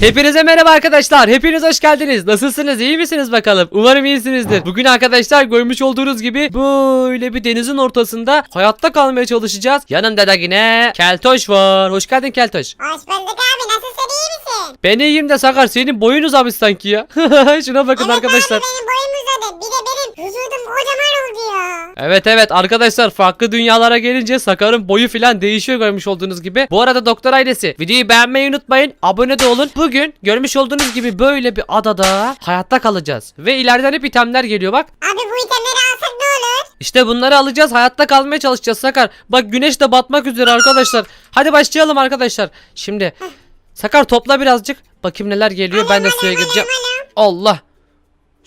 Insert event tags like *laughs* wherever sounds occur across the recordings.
Hepinize merhaba arkadaşlar. Hepiniz hoş geldiniz. Nasılsınız? İyi misiniz bakalım? Umarım iyisinizdir. Bugün arkadaşlar görmüş olduğunuz gibi böyle bir denizin ortasında hayatta kalmaya çalışacağız. Yanımda da yine Keltoş var. Hoş geldin Keltoş. Hoş bulduk abi nasılsın iyi misin? Ben iyiyim de Sakar senin boyun uzamış sanki ya. *laughs* Şuna bakın evet arkadaşlar. abi benim boyum uzadı. Bir de benim vücudum kocaman oldu ya. Evet evet arkadaşlar farklı dünyalara gelince Sakar'ın boyu filan değişiyor görmüş olduğunuz gibi. Bu arada doktor ailesi videoyu beğenmeyi unutmayın. Abone de olun. Bugün görmüş olduğunuz gibi böyle bir adada hayatta kalacağız. Ve ileriden hep itemler geliyor bak. Abi bu itemleri alsak ne olur? İşte bunları alacağız hayatta kalmaya çalışacağız Sakar. Bak güneş de batmak üzere arkadaşlar. Hadi başlayalım arkadaşlar. Şimdi Sakar topla birazcık. Bakayım neler geliyor ben de suya gireceğim. Allah.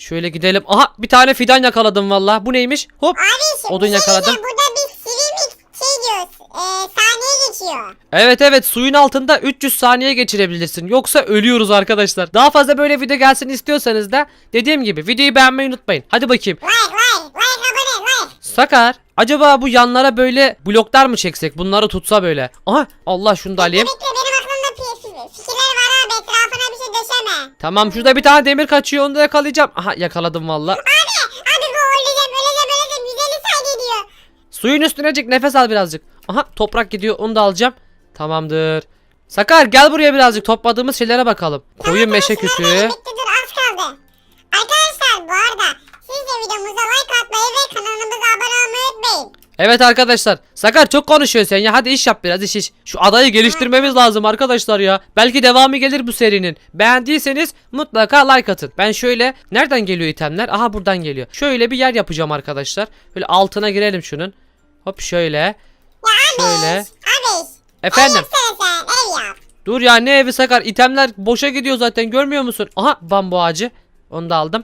Şöyle gidelim. Aha bir tane fidan yakaladım valla. Bu neymiş? Hop. Abi Odun şey yakaladım. Burada bir sivri şey diyor. E, saniye geçiyor. Evet evet suyun altında 300 saniye geçirebilirsin. Yoksa ölüyoruz arkadaşlar. Daha fazla böyle video gelsin istiyorsanız da dediğim gibi videoyu beğenmeyi unutmayın. Hadi bakayım. Like like like abone like. Sakar acaba bu yanlara böyle bloklar mı çeksek? Bunları tutsa böyle. Aha Allah şunu da alayım. Bekle aklımda Tamam şurada bir tane demir kaçıyor onu da yakalayacağım. Aha yakaladım valla. Abi abi bu öleceğim öleceğim öleceğim 150 saniye diyor. Suyun üstüne çık nefes al birazcık. Aha toprak gidiyor onu da alacağım. Tamamdır. Sakar gel buraya birazcık topladığımız şeylere bakalım. Koyun meşe kütüğü. Bitti dur az kaldı. Arkadaşlar bu arada siz de videomuza like atmayı ve kanalımıza abone olmayı unutmayın. Evet arkadaşlar. Sakar çok konuşuyorsun sen ya. Hadi iş yap biraz iş iş. Şu adayı geliştirmemiz lazım arkadaşlar ya. Belki devamı gelir bu serinin. Beğendiyseniz mutlaka like atın. Ben şöyle nereden geliyor itemler? Aha buradan geliyor. Şöyle bir yer yapacağım arkadaşlar. Böyle altına girelim şunun. Hop şöyle. Ya abi. Şöyle. Abi. Efendim. Dur ya ne evi Sakar? İtemler boşa gidiyor zaten görmüyor musun? Aha bambu ağacı. Onu da aldım.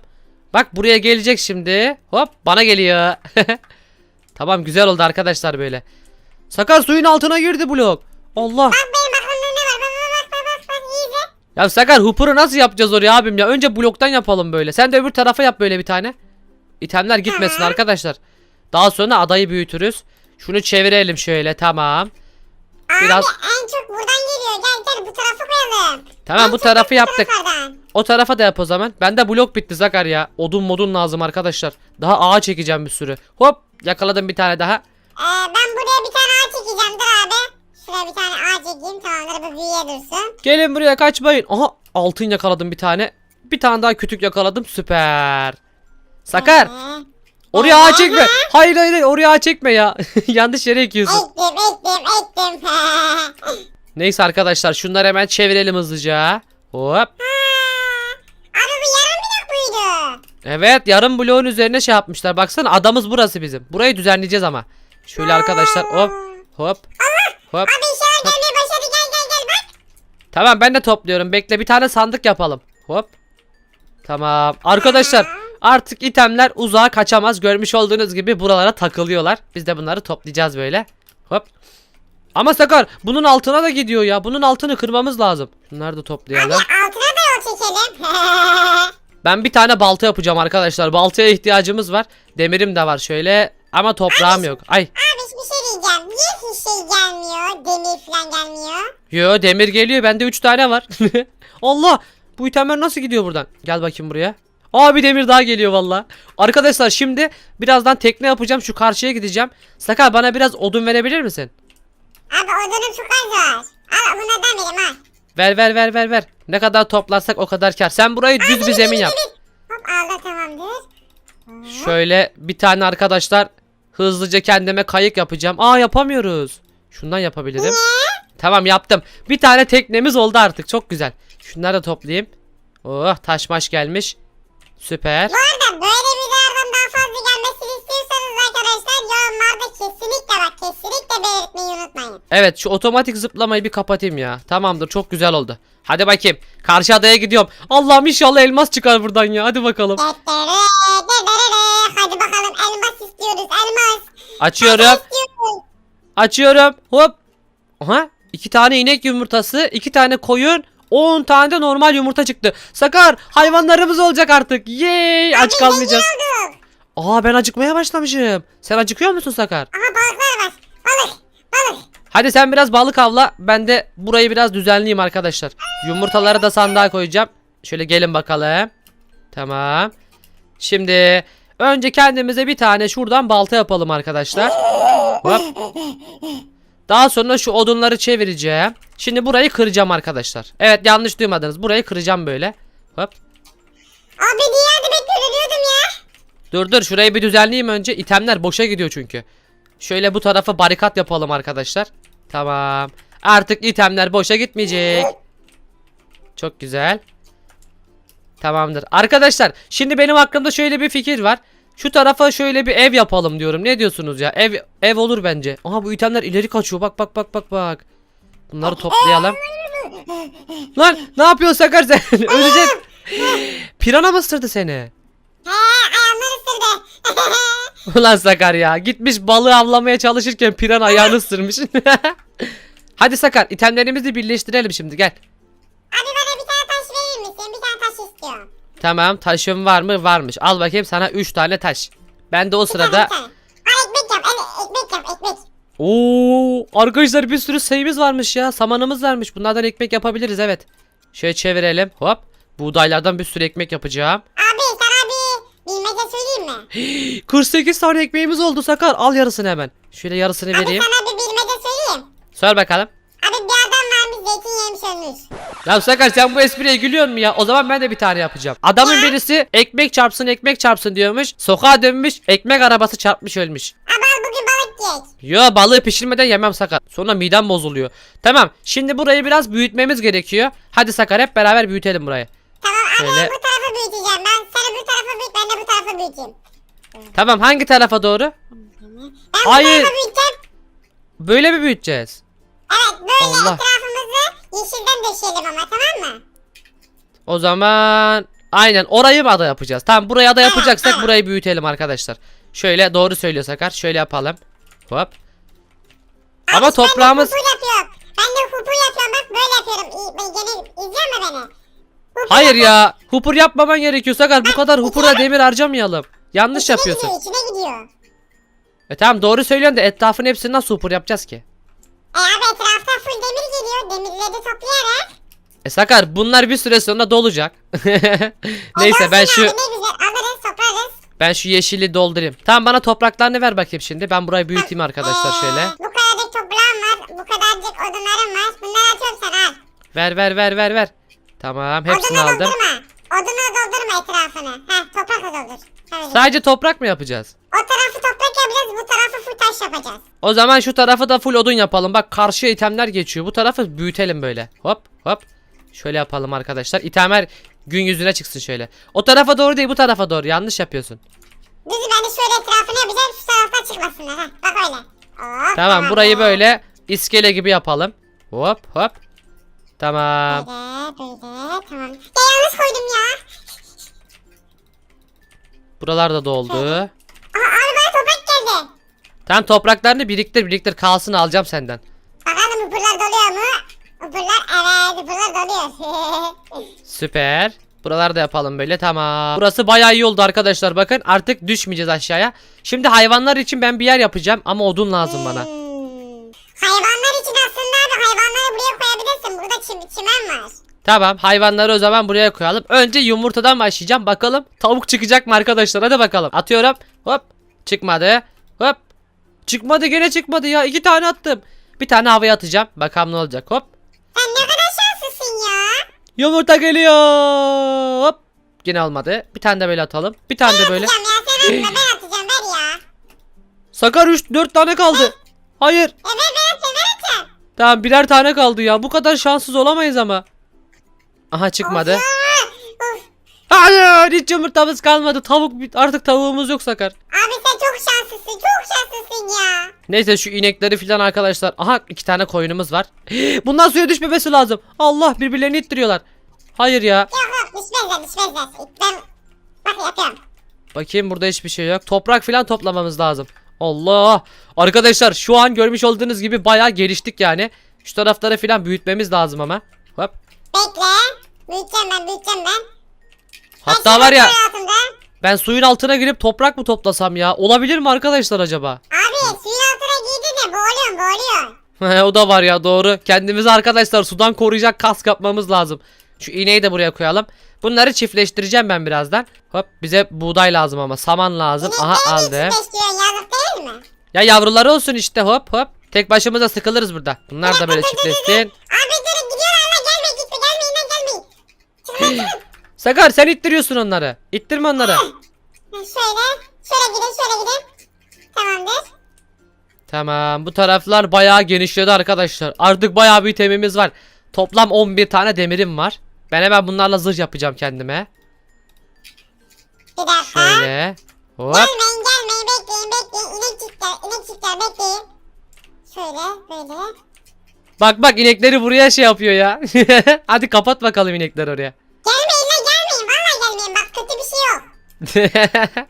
Bak buraya gelecek şimdi. Hop bana geliyor. *laughs* tamam güzel oldu arkadaşlar böyle. Sakar suyun altına girdi blok. Allah. Bak benim aklımda ne var? Bak bak bak bak bak iyice. Ya Sakar Hooper'ı nasıl yapacağız oraya abim ya? Önce bloktan yapalım böyle. Sen de öbür tarafa yap böyle bir tane. İtemler gitmesin Tamam. arkadaşlar. Daha sonra adayı büyütürüz. Şunu çevirelim şöyle tamam. Biraz- Abi en çok buradan geliyor. Gel gel bu tarafı koyalım. Tamam En bu çok tarafı yaptık. taraflardan. O tarafa da yap o zaman. Bende blok bitti Zakar ya. Odun modun lazım arkadaşlar. Daha ağa çekeceğim bir sürü. Hop yakaladım bir tane daha. Ee, ben buraya bir tane ağaç çekeceğim dur abi. Şuraya bir tane ağaç çekeyim tamamdır bu büyüye dursun. Gelin buraya kaçmayın. Aha altın yakaladım bir tane. Bir tane daha kütük yakaladım. Süper. Sakar Ee, oraya ağa çekme. Hayır hayır hayır, oraya ağa çekme ya. *laughs* Yanlış yere ekiyorsun. Ektim ektim ektim. *laughs* Neyse arkadaşlar şunları hemen çevirelim hızlıca. Hop. Ha, Abi bu yarım blok muydu? Evet yarım bloğun üzerine şey yapmışlar. Baksana adamız burası bizim. Burayı düzenleyeceğiz ama. Şöyle arkadaşlar hop hop. Hop. Abi inşallah gelmeye başladı gel gel gel bak. Tamam ben de topluyorum. Bekle bir tane sandık yapalım. Hop. Tamam. Arkadaşlar artık itemler uzağa kaçamaz. Görmüş olduğunuz gibi buralara takılıyorlar. Biz de bunları toplayacağız böyle. Hop. Ama Sakar bunun altına da gidiyor ya. Bunun altını kırmamız lazım. Bunları da Abi toplayalım. altına da yol çekelim. *laughs* Ben bir tane balta yapacağım arkadaşlar. Baltaya ihtiyacımız var. Demirim de var şöyle. Ama toprağım yok. Ay. Abi bir şey diyeceğim. Niye hiç şey gelmiyor? Demir falan gelmiyor. Yo demir geliyor. Bende 3 tane var. *laughs* Allah. Bu itemler nasıl gidiyor buradan? Gel bakayım buraya. Aa bir demir daha geliyor valla. Arkadaşlar şimdi birazdan tekne yapacağım. Şu karşıya gideceğim. Sakar bana biraz odun verebilir misin? Abi odunum çok az var. Al bunlardan vereyim al. Ver ver ver ver ver. Ne kadar toplarsak o kadar kar. Sen burayı düz bir zemin yap. Hop aldı tamamdır. Şöyle bir tane arkadaşlar hızlıca kendime kayık yapacağım. Aa yapamıyoruz. Şundan yapabilirim. Tamam yaptım. Bir tane teknemiz oldu artık. Çok güzel. Şunları da toplayayım. Oh taş maş gelmiş. Süper. Bu arada böyle videolardan daha fazla gelmesini istiyorsanız arkadaşlar yorumlarda kesinlikle kesinlikle belirtmeyi unutmayın. Evet şu otomatik zıplamayı bir kapatayım ya. Tamamdır çok güzel oldu. Hadi bakayım. Karşı adaya gidiyorum. Allah'ım inşallah elmas çıkar buradan ya. Hadi bakalım. Hadi bakalım elmas istiyoruz elmas. Açıyorum. İstiyoruz. Açıyorum. Hop. Aha. iki tane inek yumurtası. iki tane koyun. 10 tane de normal yumurta çıktı. Sakar hayvanlarımız olacak artık. Yay aç kalmayacağız. Aa ben acıkmaya başlamışım. Sen acıkıyor musun Sakar? Aha balıklar. Balık. Hadi sen biraz balık avla. Ben de burayı biraz düzenleyeyim arkadaşlar. Yumurtaları da sandığa koyacağım. Şöyle gelin bakalım. Tamam. Şimdi önce kendimize bir tane şuradan balta yapalım arkadaşlar. Hop. Daha sonra şu odunları çevireceğim. Şimdi burayı kıracağım arkadaşlar. Evet yanlış duymadınız. Burayı kıracağım böyle. Hop. Abi niye yardım et ölüyordum ya. Dur dur şurayı bir düzenleyeyim önce. İtemler boşa gidiyor çünkü. Şöyle bu tarafa barikat yapalım arkadaşlar. Tamam. Artık itemler boşa gitmeyecek. Çok güzel. Tamamdır. Arkadaşlar şimdi benim aklımda şöyle bir fikir var. Şu tarafa şöyle bir ev yapalım diyorum. Ne diyorsunuz ya? Ev ev olur bence. Aha bu itemler ileri kaçıyor. Bak bak bak bak bak. Bunları toplayalım. Lan ne yapıyorsun Sakar sen? *laughs* Öleceksin. Pirana mı ısırdı seni? He ayağımdan ısırdı. *laughs* *laughs* Ulan Sakar ya gitmiş balığı avlamaya çalışırken piran ayağını ısırmış. *laughs* Hadi Sakar itemlerimizi birleştirelim şimdi gel. Abi bana bir tane taş verir misin? Bir tane taş istiyorum. Tamam taşın var mı? Varmış. Al bakayım sana 3 tane taş. Ben de o Bir tane, sırada... bir tane. Al ekmek yap. Evet ekmek yap ekmek. Oo arkadaşlar bir sürü sayımız varmış ya. Samanımız varmış. Bunlardan ekmek yapabiliriz evet. Şöyle çevirelim. Hop. Buğdaylardan bir sürü ekmek yapacağım. Abi sana bir bilmece söyleyeyim mi? *gasps* 48 tane ekmeğimiz oldu Sakar. Al yarısını hemen. Şöyle yarısını Abi vereyim. sana bir bilmece söyleyeyim. Sor bakalım. Abi bir adam varmış zeytin yemiş ölmüş. Ya Sakar sen bu espriye gülüyor mu ya? O zaman ben de bir tane yapacağım. Adamın birisi ekmek çarpsın ekmek çarpsın diyormuş. Sokağa dönmüş ekmek arabası çarpmış ölmüş. Abi al bugün balık yiyek. Yo balığı pişirmeden yemem Sakar. Sonra midem bozuluyor. Tamam şimdi burayı biraz büyütmemiz gerekiyor. Hadi Sakar hep beraber büyütelim burayı. Tamam abi Şöyle. ben bu tarafı büyüteceğim. Ben seni bu tarafa büyüt ben de bu tarafa büyüteyim. Tamam hangi tarafa doğru? Ben Hayır. bu tarafa büyüteceğim. Böyle mi büyüteceğiz? Evet böyle Allah. etrafımızı yeşilden döşeyelim ama tamam mı? O zaman aynen orayı mı ada yapacağız? Tamam burayı ada yapacaksak burayı büyütelim arkadaşlar. Şöyle doğru söylüyor Sakar. Şöyle yapalım. Hop. Ama toprağımız... Ben de hupur yapıyorum. Ben de hupur yapıyorum bak böyle yapıyorum. İyi, ben gene izliyor mu beni? Hayır ya. Hupur yapmaman gerekiyor Sakar. Bu kadar hupura demir harcamayalım. Yanlış İçine yapıyorsun. gidiyor içine gidiyor. E tamam doğru söylüyorsun da etrafın hepsini nasıl hupur yapacağız ki? E abi etrafta full demir geliyor. Demirleri toplayarak. E Sakar bunlar bir süre sonra dolacak. *laughs* Neyse E, ben olsun şu Abi, ne güzel alırız toplarız. ben şu yeşili doldurayım. Tamam bana topraklarını ver bakayım şimdi. Ben burayı büyüteyim arkadaşlar Ee, şöyle. Bu kadarcık toprağım var. Bu kadarcık odunlarım var. Bunları atıyorum sana al. Ver ver ver ver ver. Tamam hepsini Odunu aldım. doldurma. Odunu doldurma etrafını. Heh toprakla doldur. Sadece toprak mı yapacağız? O tarafı toprak yapacağız. Bu tarafı full taş yapacağız. O zaman şu tarafı da full odun yapalım. Bak karşıya itemler geçiyor. Bu tarafı büyütelim böyle. Hop hop. Şöyle yapalım arkadaşlar. İtemler gün yüzüne çıksın şöyle. O tarafa doğru değil bu tarafa doğru. Yanlış yapıyorsun. Düzü ben de şöyle etrafını yapacağım. Şu taraftan çıkmasınlar. Heh. Bak öyle. Hop, Tamam burayı böyle iskele gibi yapalım. Hop hop. Tamam. Böyle böyle tamam. Ya yanlış koydum ya. Buralar da doldu. Aha abi bana toprak geldi. Tamam topraklarını biriktir biriktir kalsın alacağım senden. Bakalım hıpırlar doluyor mu? Hıpırlar evet hıpırlar doluyor. *laughs* Süper. Buraları da yapalım böyle tamam. Burası bayağı iyi oldu arkadaşlar bakın artık düşmeyeceğiz aşağıya. Şimdi hayvanlar için ben bir yer yapacağım ama odun lazım bana. Hayvanlar için aslında abi hayvanları buraya koyabilirsin. Burada çim, çimen var. Tamam hayvanları o zaman buraya koyalım. Önce yumurtadan başlayacağım bakalım tavuk çıkacak mı arkadaşlar hadi bakalım. Atıyorum hop çıkmadı hop çıkmadı gene çıkmadı ya iki tane attım. Bir tane havaya atacağım bakalım ne olacak hop. Sen ne kadar şanslısın ya. Yumurta geliyor hop. Yine olmadı. Bir tane de böyle atalım. Bir tane de böyle. Atacağım ya sen atma ben *clears throat* atacağım ver ya. Sakar 3 4 tane kaldı. Hayır. E ver ben atacağım ben atacağım. Tamam birer tane kaldı ya. Bu kadar şanssız olamayız ama. Aha çıkmadı. Hayır hiç yumurtamız kalmadı. Tavuk bit- artık tavuğumuz yok Sakar. Abi sen çok şanslısın çok şanslısın ya. Neyse şu inekleri filan arkadaşlar. Aha iki tane koyunumuz var. *gasps* Bundan suya düşmemesi lazım. Allah birbirlerini ittiriyorlar. Hayır ya. Yok yok düşmezler düşmezler. Ben bak yapıyorum. Bakayım burada hiçbir şey yok. Toprak filan toplamamız lazım. Allah. Arkadaşlar şu an görmüş olduğunuz gibi bayağı geliştik yani. Şu tarafları filan büyütmemiz lazım ama. Hop. Bekle. Büyüteceğim ben büyüteceğim ben. Hatta var ya ben suyun altına girip toprak mı toplasam ya? Olabilir mi arkadaşlar acaba? Abi suyun altına giydin de boğuluyorsun boğuluyorsun. *laughs* O da var ya doğru. Kendimizi arkadaşlar sudan koruyacak kask yapmamız lazım. Şu iğneyi de buraya koyalım. Bunları çiftleştireceğim ben birazdan. Hop bize buğday lazım ama saman lazım. Aha İnekleri aldım. Ya yavruları olsun işte hop hop. Tek başımıza sıkılırız burada. Bunlar da böyle çiftleşsin. Abi durun gidiyorlar lan gelme gitme gelmeyin lan gelmeyin. Çıkın lan çıkın. *gasps* Sakar sen ittiriyorsun onları. İttirme onları. *gasps* Şöyle. Şöyle gidin şöyle gidin. Tamamdır. Tamam bu taraflar bayağı genişledi arkadaşlar. Artık bayağı bir itemimiz var. Toplam 11 tane demirim var. Ben hemen bunlarla zırh yapacağım kendime. Bir dakika. Şöyle. Hop. Gelmeyin gelmeyin bekleyin bekleyin. İnek çiftler inek çiftler bekleyin. Şöyle böyle. Bak bak inekleri buraya şey yapıyor ya. *laughs* Hadi kapat bakalım inekler oraya. Gelmeyin lan gelmeyin. Valla gelmeyin bak kötü bir şey yok.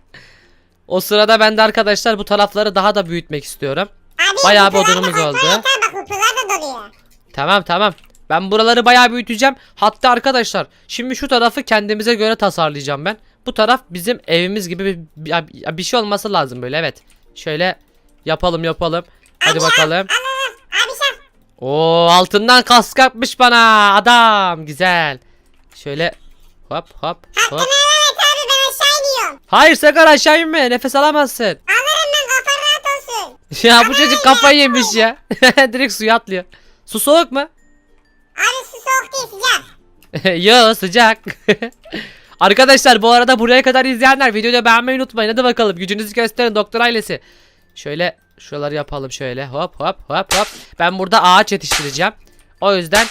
*laughs* o sırada ben de arkadaşlar bu tarafları daha da büyütmek istiyorum. Abi Bayağı bir odunumuz oldu. Bak kutular da doluyor. Tamam tamam. Ben buraları bayağı büyüteceğim. Hatta arkadaşlar şimdi şu tarafı kendimize göre tasarlayacağım ben. Bu taraf bizim evimiz gibi bir, bir, bir şey olması lazım böyle evet. Şöyle yapalım yapalım. Hadi bakalım. Oo altından kask yapmış bana adam güzel. Şöyle hop hop hop. Hayır sakar aşağı inme nefes alamazsın. Alırım ben kafan rahat olsun. *laughs* Ya bu çocuk kafayı yemiş ya. *laughs* Direkt suya atlıyor. Su soğuk mu? Abi su soğuk değil sıcak. *laughs* Yo sıcak. Arkadaşlar bu arada buraya kadar izleyenler videoyu beğenmeyi unutmayın. Hadi bakalım gücünüzü gösterin doktor ailesi. Şöyle şuraları yapalım şöyle hop hop hop hop. Ben burada ağaç yetiştireceğim. O yüzden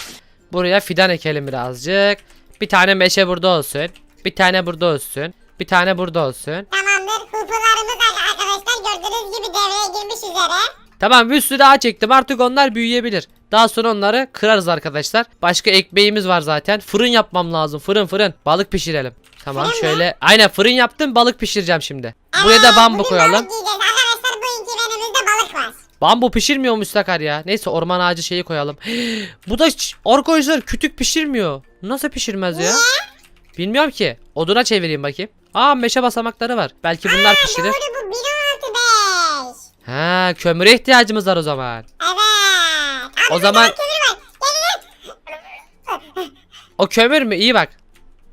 buraya fidan ekelim birazcık. Bir tane meşe burada olsun. Bir tane burada olsun. Bir tane burada olsun. Tamamdır. Hıpılarımız ar- arkadaşlar gördüğünüz gibi devreye girmiş üzere. Tamam bir sürü daha çektim artık onlar büyüyebilir. Daha sonra onları kırarız arkadaşlar. Başka ekmeğimiz var zaten. Fırın yapmam lazım. Fırın fırın. Balık pişirelim. Tamam Fırın şöyle. Aynen fırın yaptım balık pişireceğim şimdi. Buraya da bambu koyalım. Arkadaşlar bugünkü menümüzde balık var. Bambu pişirmiyormuş Sakar ya. Neyse orman ağacı şeyi koyalım. *gasps* Bu da arkadaşlar kütük pişirmiyor. Nasıl pişirmez ya? Bilmiyorum ki. Oduna çevireyim bakayım. Aa meşe basamakları var. Belki bunlar pişirir. Doğru bu 1.65. Ha kömüre ihtiyacımız var o zaman. Evet. Abi O zaman-. O kömür mü? İyi bak.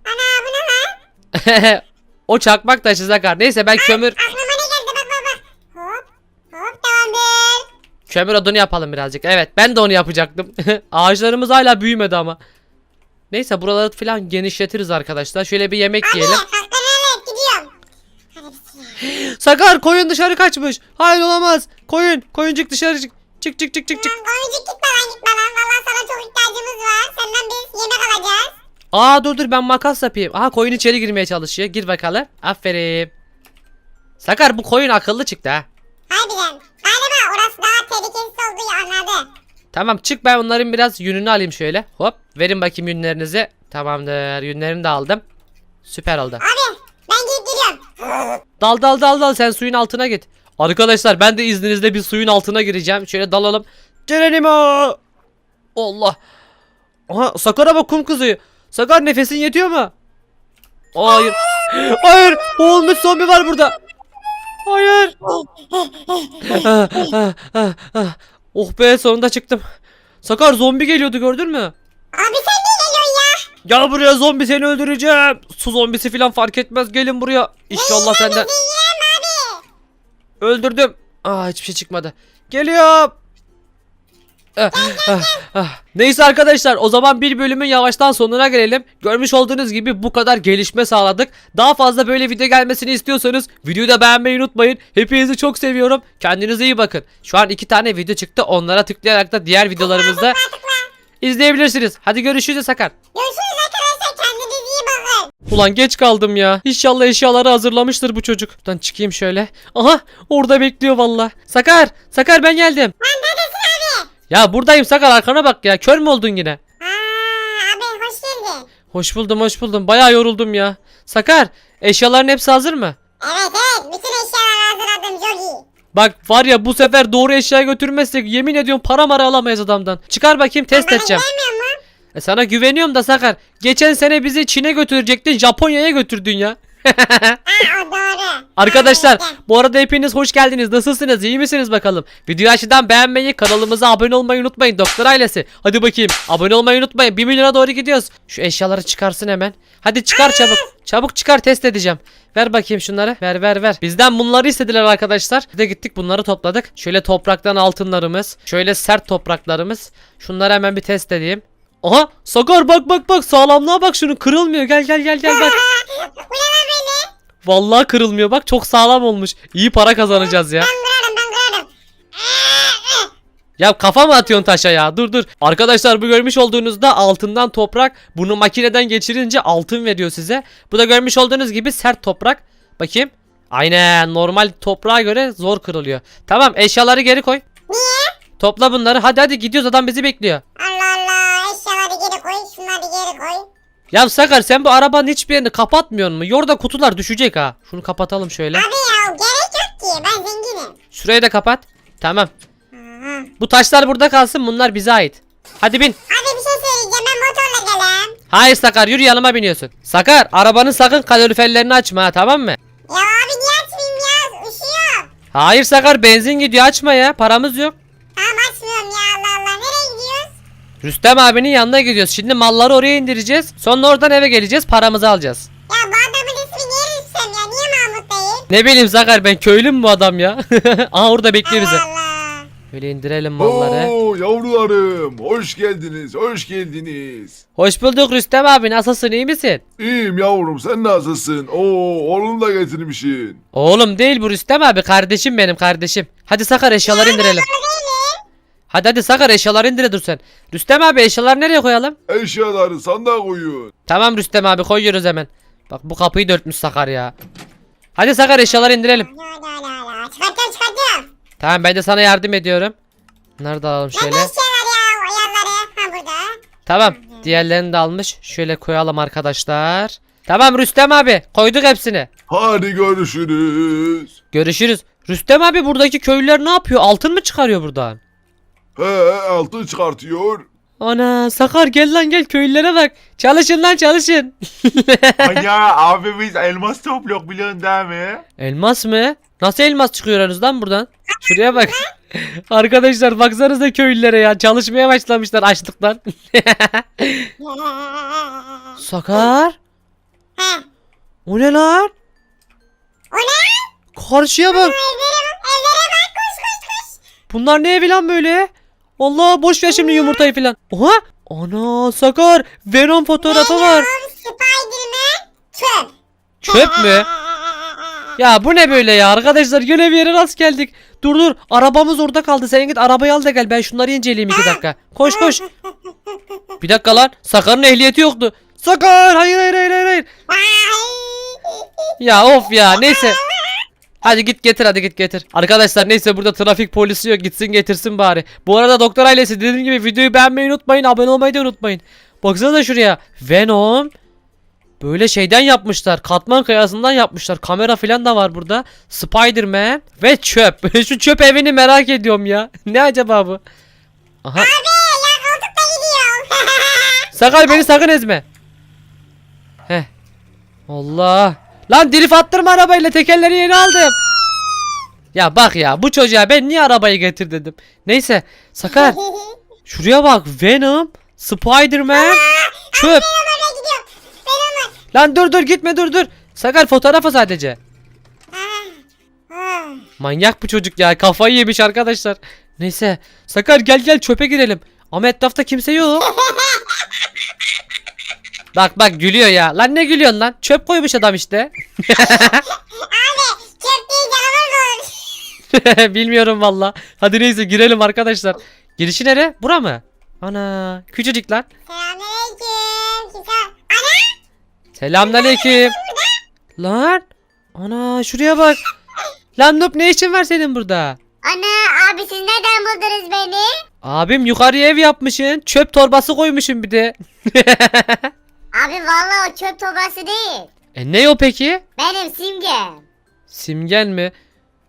Ana bu ne lan? *laughs* o çakmak taşı Sakar. Neyse ben kömür Aklıma ne geldi bak bak bak. Hop. Hop tamamdır. kömür odunu yapalım birazcık. Evet ben de onu yapacaktım. *laughs* Ağaçlarımız hala büyümedi ama. Neyse buraları falan genişletiriz arkadaşlar. Şöyle bir yemek Abi yiyelim. hakkını helal et gidiyorum. Hadi bismillah. Sakar koyun dışarı kaçmış. Hayır olamaz. Koyun. Koyuncuk dışarı çık. Çık çık çık çık çık. Lan Koyuncuk gitme lan gitme lan. Valla sana çok ihtiyacımız var. Senden biz yemek alacağız. Aa dur dur ben makas yapayım. Aha koyun içeri girmeye çalışıyor. Gir bakalım. Aferin. Sakar bu koyun akıllı çıktı ha. Harbiden. Galiba orası daha tehlikesiz olduğu anladı. Tamam çık ben onların biraz yününü alayım şöyle. Hop verin bakayım yünlerinizi. Tamamdır yünlerini de aldım. Süper oldu. Abi. Dal dal dal dal sen suyun altına git. Arkadaşlar ben de izninizle bir suyun altına gireceğim. Şöyle dalalım. Geronimo. Allah. Aha Sakar'a bak kum kızıyor. Sakar nefesin yetiyor mu? Hayır. *gasps* Hayır. Boğulmuş zombi var burada. Hayır. *laughs* Oh be sonunda çıktım. Sakar zombi geliyordu gördün mü? Abi sen? Gel buraya zombi seni öldüreceğim. Su zombisi falan fark etmez gelin buraya. İnşallah senden. Öldürdüm. Aa hiçbir şey çıkmadı. Geliyorum. Ah, ah, ah. Neyse arkadaşlar o zaman bir bölümün yavaştan sonuna gelelim. Görmüş olduğunuz gibi bu kadar gelişme sağladık. Daha fazla böyle video gelmesini istiyorsanız videoyu da beğenmeyi unutmayın. Hepinizi çok seviyorum. Kendinize iyi bakın. Şu an iki tane video çıktı. Onlara tıklayarak da diğer videolarımızda. İzleyebilirsiniz. Hadi görüşürüz Sakar. Görüşürüz arkadaşlar. Kendinize iyi bakın. Ulan geç kaldım ya. İnşallah eşyaları hazırlamıştır bu çocuk. Buradan çıkayım şöyle. Aha orada bekliyor valla. Sakar. Sakar ben geldim. Lan neredesin abi? Ya buradayım Sakar arkana bak ya. Kör mü oldun yine? Aa abi hoş geldin. Hoş buldum hoş buldum. Bayağı yoruldum ya. Sakar eşyaların hepsi hazır mı? Evet evet bütün eşyaları hazırladım çok iyi. Bak var ya bu sefer doğru eşya götürmezsek yemin ediyorum para mara alamayız adamdan. Çıkar bakayım test Bana edeceğim. E sana güveniyorum da Sakar. Geçen sene bizi Çin'e götürecektin Japonya'ya götürdün ya. *laughs* Aa o doğru. Arkadaşlar bu arada hepiniz hoş geldiniz. Nasılsınız? İyi misiniz bakalım? Videoyu aşağıdan beğenmeyi, kanalımıza abone olmayı unutmayın. Doktor ailesi. Hadi bakayım. Abone olmayı unutmayın. 1 milyona doğru gidiyoruz. Şu eşyaları çıkarsın hemen. Hadi çıkar çabuk. Çabuk çıkar test edeceğim. Ver bakayım şunları. Ver ver ver. Bizden bunları istediler arkadaşlar. Bir de gittik bunları topladık. Şöyle topraktan altınlarımız. Şöyle sert topraklarımız. Şunları hemen bir test edeyim. Aha Sakar bak bak bak sağlamlığa bak şunu kırılmıyor gel gel gel gel bak. Bu ne lan böyle? Vallahi kırılmıyor bak çok sağlam olmuş. İyi para kazanacağız ya. Ben kırarım ben kırarım. Ya kafa mı atıyorsun taşa ya? Dur dur. Arkadaşlar bu görmüş olduğunuzda altından toprak. Bunu makineden geçirince altın veriyor size. Bu da görmüş olduğunuz gibi sert toprak. Bakayım. Aynen normal toprağa göre zor kırılıyor. Tamam eşyaları geri koy. Niye? Topla bunları. Hadi hadi gidiyoruz adam bizi bekliyor. Allah Allah Ya Sakar sen bu arabanın hiçbir yerini kapatmıyor mu? Yorda kutular düşecek ha. Şunu kapatalım şöyle. Abi ya gerek yok ki ben zenginim. Şurayı da kapat. Tamam. Aha. Bu taşlar burada kalsın bunlar bize ait. Hadi bin. Abi bir şey söyleyeceğim ben motorla gelem. Hayır Sakar yürü yanıma biniyorsun. Sakar arabanın sakın kaloriferlerini açma ha tamam mı? Ya abi niye açmayayım ya üşüyor. Hayır Sakar benzin gidiyor açma ya paramız yok. Rüstem abinin yanına gidiyoruz. Şimdi malları oraya indireceğiz. Sonra oradan eve geleceğiz paramızı alacağız. Ya bu adamın ismi niye Rüstem ya niye Mahmut değil? Ne bileyim Sakar ben köylü mü bu adam ya? *laughs* Aha orada bekliyor bizi. Allah Allah. Böyle indirelim malları. Oo yavrularım hoş geldiniz hoş geldiniz. Hoş bulduk Rüstem abi nasılsın iyi misin? İyiyim yavrum sen nasılsın? Oo oğlunu da getirmişsin. Oğlum değil bu Rüstem abi kardeşim benim kardeşim. Hadi Sakar eşyaları indirelim. Hadi hadi Sakar eşyaları indire dur sen. Rüstem abi eşyaları nereye koyalım? Eşyaları sandığa koyun. Tamam Rüstem abi koyuyoruz hemen. Bak bu kapıyı dörtmüş Sakar ya. Hadi Sakar eşyaları indirelim. Çıkartıyorum çıkartıyorum. Tamam ben de sana yardım ediyorum. Bunları da alalım şöyle. ne işler ya o? Ha burada. Tamam. Diğerlerini de almış. Şöyle koyalım arkadaşlar. Tamam Rüstem abi koyduk hepsini. Hadi görüşürüz. Görüşürüz. Rüstem abi buradaki köylüler ne yapıyor? Altın mı çıkarıyor buradan? He altın çıkartıyor. Ana Sakar gel lan gel köylülere bak. Çalışın lan çalışın. *laughs* ya abi biz elmas topluyoruz biliyorsun değil mi? elmas mı? Nasıl elmas çıkıyorsunuz lan buradan? Şuraya bak. *laughs* Arkadaşlar baksanıza köylülere ya. Çalışmaya başlamışlar açlıktan. *laughs* Sakar. O ne lan? O ne? Karşıya bak. Evlere bak evlere bak koş koş koş. Bunlar ne evi lan böyle? Allah boş ver şimdi yumurtayı falan. Oha. Ana Sakar. Venom fotoğrafı var. Spiderman çöp. Çöp mü? Ya bu ne böyle ya arkadaşlar yine bir yere rast geldik. Dur dur arabamız orada kaldı sen git arabayı al da gel ben şunları inceleyeyim iki dakika. Koş koş. Bir dakika lan Sakar'ın ehliyeti yoktu. Sakar hayır hayır hayır hayır. hayır. Ya of ya neyse. Hadi git getir hadi git getir. Arkadaşlar neyse burada trafik polisi yok gitsin getirsin bari. Bu arada doktor ailesi dediğim gibi videoyu beğenmeyi unutmayın abone olmayı da unutmayın. Baksana şuraya Venom. Böyle şeyden yapmışlar. Katman kayasından yapmışlar. Kamera falan da var burada. Spider-Man ve çöp. *laughs* Şu çöp evini merak ediyorum ya. *laughs* ne acaba bu? Aha. Abi ya koltukta gidiyorum. *laughs* Sakar beni sakın ezme. Heh. Allah. Lan drift attırma arabayla tekerleri yeni aldım. Ya bak ya bu çocuğa ben niye arabayı getir dedim. Neyse Sakar *laughs* şuraya bak Venom, Spider-Man, çöp. Lan dur dur gitme dur dur. Sakar fotoğrafı sadece. Manyak bu çocuk ya kafayı yemiş arkadaşlar. Neyse Sakar gel gel çöpe girelim. Ama etrafta kimse yok. *laughs* bak bak gülüyor ya. Lan ne gülüyorsun lan? Çöp koymuş adam işte. Abi çöp değil canavar olur. *laughs* Bilmiyorum valla. Hadi neyse girelim arkadaşlar. Girişi nere? Bura mı? Ana küçücük lan. Selamünaleyküm. Kimse... Ana! Selamünaleyküm. Lan. Ana şuraya bak. Lan Nup ne işin var senin burada? Ana abi siz nereden buldunuz beni? Abim yukarıya ev yapmışsın. Çöp torbası koymuşsun bir de. *laughs* Abi vallahi o çöp torbası değil. e ne o peki? Benim simgem. Simgen mi?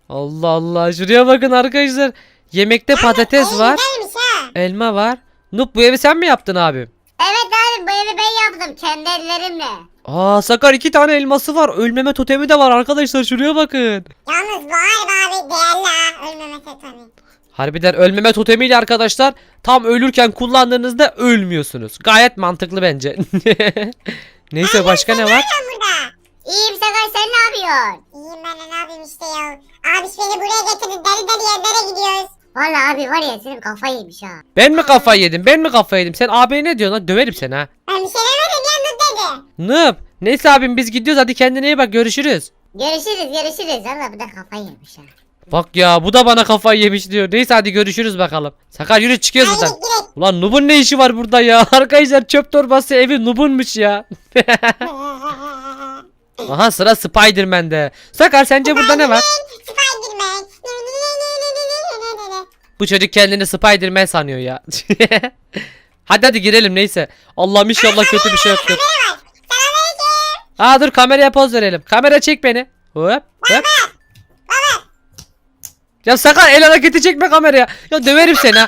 Allah Allah şuraya bakın arkadaşlar. Yemekte patates var. Ha. Elma var. Nup bu evi sen mi yaptın abim? Evet abi bu evi ben yaptım kendi ellerimle. Aa Sakar iki tane elması var. Ölmeme totemi de var arkadaşlar şuraya bakın. Yalnız bu harbi abi değerli ha. Ölmeme tetoni. Harbiden ölmeme totemiyle arkadaşlar tam ölürken kullandığınızda ölmüyorsunuz. Gayet mantıklı bence. *laughs* Neyse başka ne var? Ben burada. İyiyim Sakar sen ne yapıyorsun? İyiyim ben de ne yapayım işte ya. Abi beni buraya getirdi. Deli deli yerlere gidiyoruz. Valla abi var ya senin kafa yemiş ha. Ben mi kafayı yedim? Ben mi kafayı yedim? Sen abi ne diyorsun lan? Döverim seni ha. Ben bir şey demedim ya Nut dedi. Nıp. Neyse abim biz gidiyoruz hadi kendine iyi bak görüşürüz. Görüşürüz görüşürüz. Valla bu da kafa yemiş ha. Bak ya bu da bana kafayı yemiş diyor. Neyse hadi görüşürüz bakalım. Sakar yürü çıkıyoruz buradan. Ulan Nub'un ne işi var burada ya? *laughs* Arkadaşlar çöp torbası evi Nub'unmuş ya. *laughs* Aha sıra Spiderman'de. Sakar sence burada ne var? Spiderman. Bu çocuk kendini Spiderman sanıyor ya. *laughs* hadi hadi girelim neyse. Allah'ım inşallah kötü bir şey yoktur. Aa dur kameraya poz verelim. Kamera çek beni. Hop hop. Ya Sakar el hareketi çekme kameraya. Ya döverim seni ha.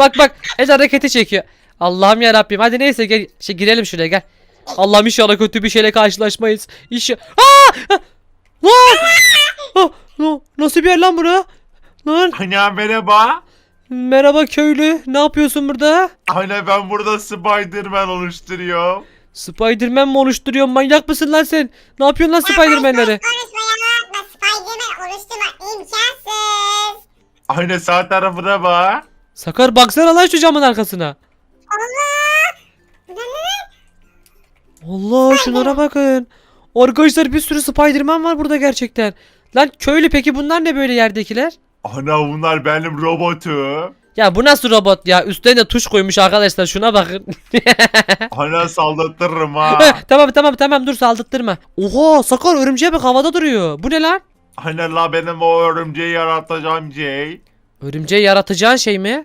Bak bak el hareketi çekiyor. Allah'ım ya Rabbim. Hadi neyse gel şey, girelim şuraya gel. Allah'ım inşallah kötü bir şeyle karşılaşmayız. İnşa Aa! Lan! Ah, no, Nasıl bir yer lan bura? Lan Ana merhaba. merhaba köylü. Ne yapıyorsun burada? Ana ben burada Spiderman oluşturuyorum. Spiderman mi oluşturuyorsun? Manyak mısın lan sen? Ne yapıyorsun lan Spiderman'leri? Konuşma atma. Spiderman oluşturma imkansız. Ana sağ tarafına bak. Sakar baksana lan şu camın arkasına. Allah. Bu ne lan? Allah şunlara bakın. Arkadaşlar bir sürü Spiderman var burada gerçekten. Lan köylü peki bunlar ne böyle yerdekiler? Ana bunlar benim robotum. Ya bu nasıl robot ya? De tuş koymuş arkadaşlar şuna bakın. *laughs* Ana saldatırım ha. *laughs* tamam tamam tamam dur saldırtma. Oha Sakar örümceğe bak havada duruyor. Bu ne lan? Ana la benim o örümceği yaratacağım şey. Örümceği yaratacağın şey mi?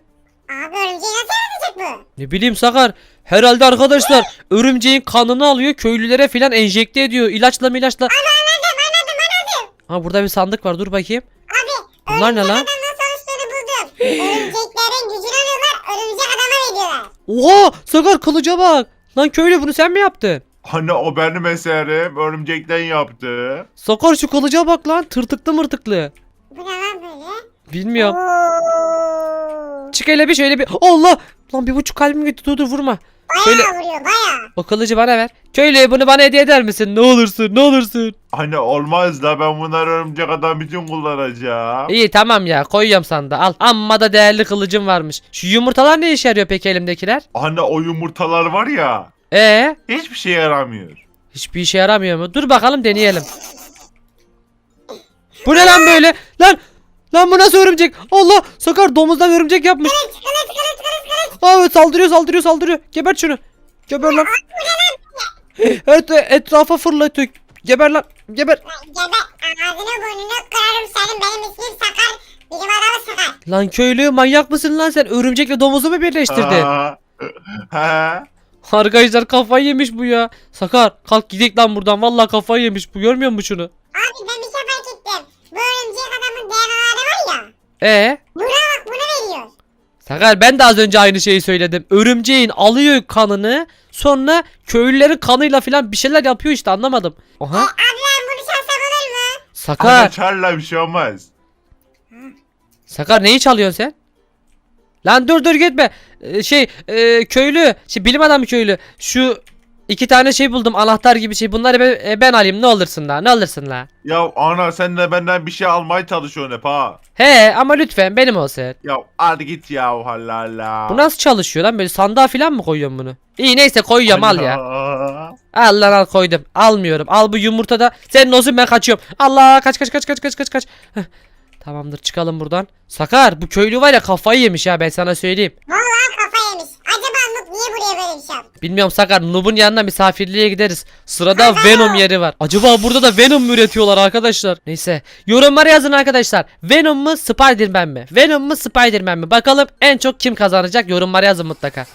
Abi örümceği nasıl yaratacak bu? Ne bileyim Sakar. Herhalde arkadaşlar örümceğin kanını alıyor köylülere filan enjekte ediyor. İlaçla milaçla. Anladım anladım anladım. Ha burada bir sandık var dur bakayım. Abi Bunlar ne lan? adam nasıl oluştuğunu buldum. *gasps* Örümceklerin Oha Sakar kılıca bak. Lan köylü bunu sen mi yaptın? Ana o benim eserim. Örümcekten yaptı. Sakar şu kılıca bak lan tırtıklı mırtıklı. Bu ne lan böyle? Bilmiyorum. Oo. Çık hele bir şöyle bir. Allah! Lan bir buçuk kalbim gitti dur dur vurma. Bayağı Şöyle vuruyor bayağı. o kılıcı bana ver. Köylü bunu bana hediye eder misin? Ne olursun ne olursun. Ana olmaz da ben bunları örümcek adam için kullanacağım. İyi tamam ya koyuyorum sandığa al. Amma da değerli kılıcım varmış. Şu yumurtalar ne işe yarıyor peki elimdekiler? Ana o yumurtalar var ya. Ee, Hiçbir şey yaramıyor. hiçbir işe yaramıyor mu? Dur bakalım deneyelim. Bu ne lan böyle? Lan Lan bu nasıl örümcek? Allah! Sakar domuzdan örümcek yapmış. Kılıç kılıç kılıç kılıç kılıç. Aa evet, saldırıyor saldırıyor saldırıyor. Gebert şunu. Geber lan. Evet etrafa fırlatıyor. Geber lan. Geber. Gebe ağzını burnunu kırarım senin benim ismim Sakar. Bilim adamı Sakar. Lan köylü manyak mısın lan sen? Örümcekle domuzu mu birleştirdin? *laughs* He. Arkadaşlar kafayı yemiş bu ya. Sakar kalk gidelim lan buradan. Vallahi kafayı yemiş bu. Görmüyor musun şunu? Abi ben bir şey fark ettim. Bu örümcek adamın DNA'ları var ya. Ee? Buna bak bunu veriyor. Sakar ben de az önce aynı şeyi söyledim. Örümceğin alıyor kanını sonra köylülerin kanıyla falan bir şeyler yapıyor işte anlamadım. Aha. Abi ben bunu çalsam olur mu? Sakar. çarla bir şey olmaz. Sakar neyi çalıyorsun sen? Lan dur dur gitme. Ee, şey e, köylü, şey bilim adamı köylü. Şu iki tane şey buldum anahtar gibi şey. Bunları ben, e, ben alayım ne olursun la ne olursun la. Ya ana sen de benden bir şey almaya çalışıyorsun hep ha. He ama lütfen benim olsun. Ya hadi git ya Allah Allah. Bu nasıl çalışıyor lan böyle sandığa falan mı koyuyorsun bunu? İyi neyse koyuyorum al ya. Al lan al koydum. Almıyorum. Al bu yumurta da senin olsun ben kaçıyorum. Allah kaç kaç kaç kaç kaç kaç kaç. Tamamdır çıkalım buradan. Sakar bu köylü var ya kafayı yemiş ya ben sana söyleyeyim. Vallahi kafa yemiş. Acaba Noob yaptı? Bilmiyorum Sakar Noob'un yanına misafirliğe gideriz. Sırada Venom yeri var. Acaba burada da Venom mu üretiyorlar arkadaşlar? Neyse yorumlara yazın arkadaşlar. Venom mu Spiderman mi? Venom mu Spiderman mi? Bakalım en çok kim kazanacak yorumlara yazın mutlaka.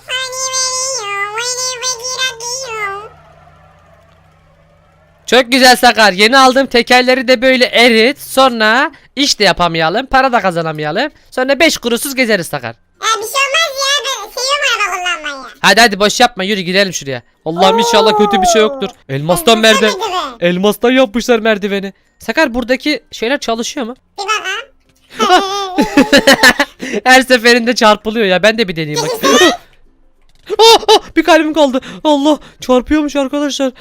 Çok güzel Sakar. Yeni aldığım tekerleri de böyle erit. Sonra iş de yapamayalım. Para da kazanamayalım. Sonra 5 kuruşsuz gezeriz Sakar. Ya bir şey olmaz ya ben seviyorum araba kullanmayı. Hadi hadi boş yapma yürü gidelim şuraya. Allah'ım inşallah kötü bir şey yoktur. Elmastan merdiven. Elmastan yapmışlar merdiveni. Sakar buradaki şeyler çalışıyor mu? Bir bakalım. *laughs* Her seferinde çarpılıyor ya. Ben de bir deneyeyim bak. Ah, *laughs* ah, bir kalbim kaldı. Allah çarpıyormuş arkadaşlar.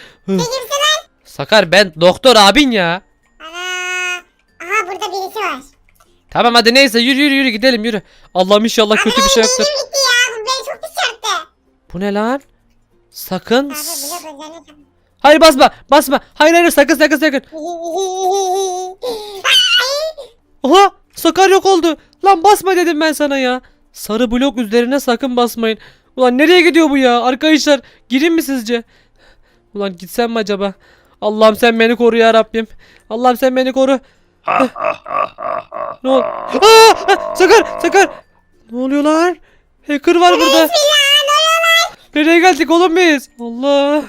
Sakar ben doktor abin ya. Ana. Aha burada birisi var. Tamam hadi neyse yürü yürü yürü gidelim yürü. Allah'ım inşallah kötü bir şey yoktur. Benim gitti ya. Bu beni çok pis çarptı. Bu ne lan? Sakın. Hayır basma basma. Hayır hayır sakın sakın sakın. *laughs* Oha Sakar yok oldu. Lan basma dedim ben sana ya. Sarı blok üzerine sakın basmayın. Ulan nereye gidiyor bu ya? Arkadaşlar gireyim mi sizce? Ulan gitsem mi acaba? Allah'ım sen beni koru ya Rabbim. Allah'ım sen beni koru. Ne ol? Aa, ah, Sakar Sakar. Ne oluyor lan? Hacker var burada. Nereye geldik oğlum biz? Allah.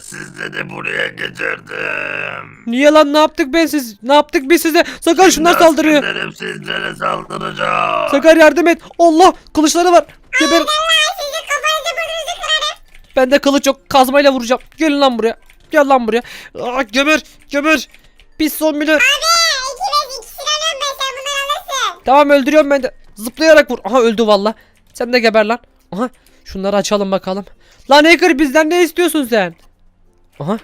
Siz de buraya getirdim. Niye lan ne yaptık ben siz? Ne yaptık biz size? Sakar şunlar saldırıyor. Askerlerim sizlere saldıracak. Sakar yardım et. Allah kılıçları var. Geber. Ben de kılıç yok. Kazmayla vuracağım. Gelin lan buraya. Gel lan buraya. Aa, geber. Geber. Pis zombiler. Abi ikiniz ikisini alıyorum ben sen bunları alırsın. Tamam öldürüyorum ben de. Zıplayarak vur. Aha öldü valla. Sen de geber lan. Aha. Şunları açalım bakalım. Lan Hacker bizden ne istiyorsun sen? Aha.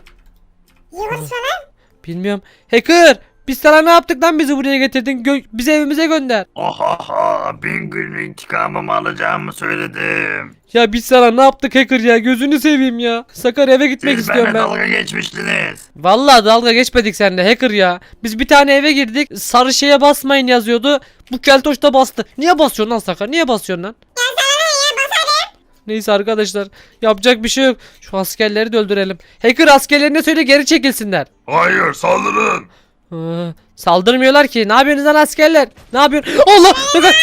İyi konuşma lan. Bilmiyorum. Hacker. Biz sana ne yaptık lan bizi buraya getirdin? Gö- bizi evimize gönder. Oha bin gün intikamımı alacağımı söyledim. Ya biz sana ne yaptık Hacker ya? Gözünü seveyim ya. Sakar eve gitmek Siz istiyorum ben. dalga geçmiştiniz. Vallahi dalga geçmedik seninle hacker ya. Biz bir tane eve girdik. Sarı şeye basmayın yazıyordu. Bu keltoş da bastı. Niye basıyorsun lan Sakar? Niye basıyorsun lan? Ya sana ne ya basarım. Neyse arkadaşlar. Yapacak bir şey yok. Şu askerleri de öldürelim. Hacker askerlerine söyle geri çekilsinler. Hayır saldırın. Aa, saldırmıyorlar ki. Ne yapıyorsunuz lan askerler? Ne yapıyorsun? Allah! Sakar!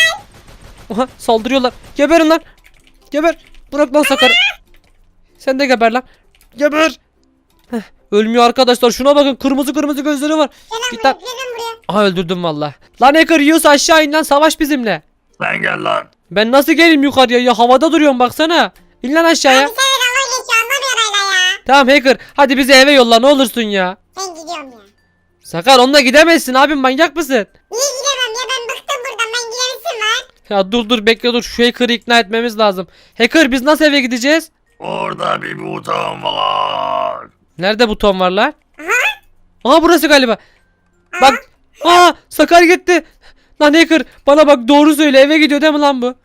Oha saldırıyorlar. Geberin lan. Geber. Bırak lan Sakar. Sen de geber lan. Geber. Heh, ölmüyor arkadaşlar. Şuna bakın. Kırmızı kırmızı gözleri var. Gel Git lan. Aha öldürdüm valla. Lan Hacker yiyorsa aşağı in lan savaş bizimle. Sen gel lan. Ben nasıl geleyim yukarıya ya havada duruyorum baksana. İn lan aşağıya. Bir tane dalga geçiyor anlamıyor hala ya. Tamam Hacker hadi bizi eve yolla ne olursun ya. Ben gidiyorum ya. Sakar onunla gidemezsin abim manyak mısın? Niye gidemem ya ben bıktım buradan ben gidemesin var. Ya dur dur bekle dur şu Hacker'ı ikna etmemiz lazım. Hacker biz nasıl eve gideceğiz? Orada bir buton var. Nerede buton var lan? Aha burası galiba. Bak. Aa Sakar gitti. Lan Hacker bana bak doğru söyle eve gidiyor değil mi lan bu?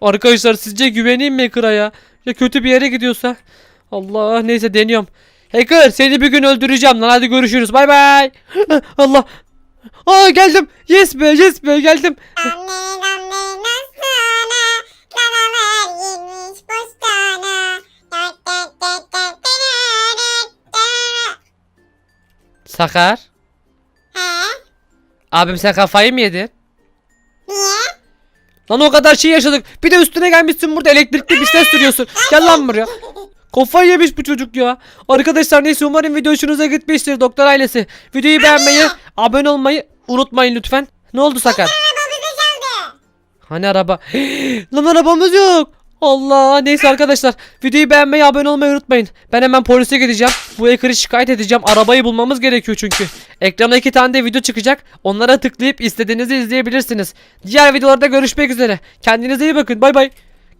Arkadaşlar sizce güveneyim mi Hacker'a ya? Ya kötü bir yere gidiyorsa? Allah neyse deniyorum. Hacker seni bir gün öldüreceğim lan hadi görüşürüz bay bay. *laughs* Allah. Aa geldim. Yes be yes be geldim. Sakar. He? Abim sen kafayı mı yedin? Lan o kadar şey yaşadık. Bir de üstüne gelmişsin burada elektrikli bisiklet sürüyorsun. Gel lan buraya. Kafayı yemiş bu çocuk ya. Arkadaşlar neyse umarım video hoşunuza gitmiştir doktor ailesi. Videoyu beğenmeyi, abone olmayı unutmayın lütfen. Ne oldu Sakar? Hani araba? *gasps* Lan arabamız yok. Allah neyse arkadaşlar videoyu beğenmeyi abone olmayı unutmayın. Ben hemen polise gideceğim. Bu hacker'ı şikayet edeceğim. Arabayı bulmamız gerekiyor çünkü. Ekrana iki tane de video çıkacak. Onlara tıklayıp istediğinizi izleyebilirsiniz. Diğer videolarda görüşmek üzere. Kendinize iyi bakın. Bay bay.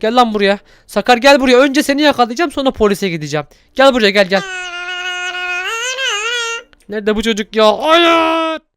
Gel lan buraya. Sakar gel buraya. Önce seni yakalayacağım sonra polise gideceğim. Gel buraya gel gel. Nerede bu çocuk ya? Hayır.